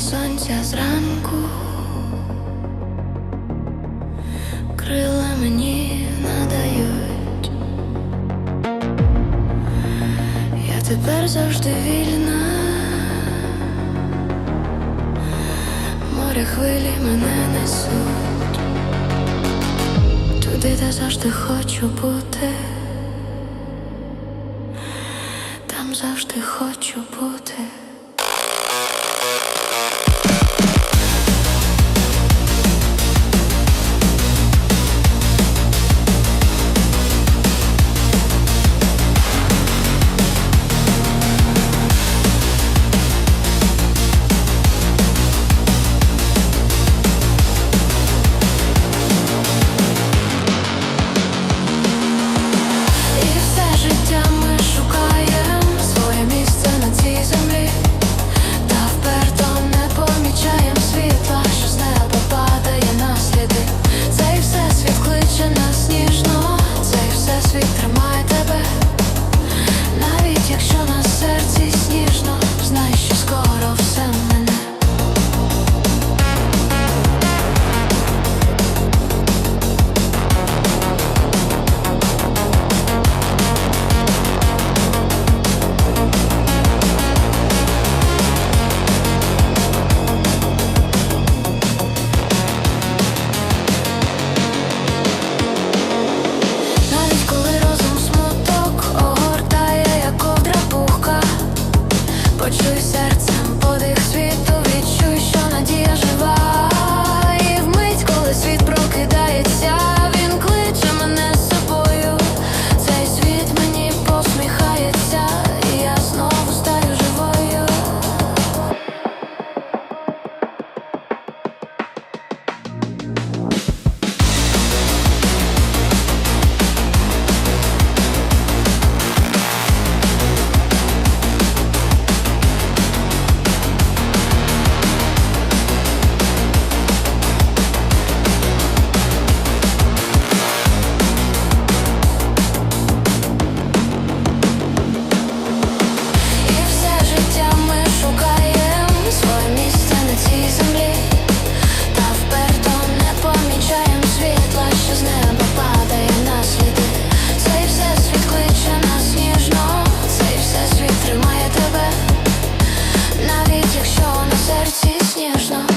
сьогодні сонця зранку. Крила мені надають, я тепер завжди вільна, море хвилі мене несуть, туди, де завжди хочу бути, там завжди хочу бути. Почти снежно.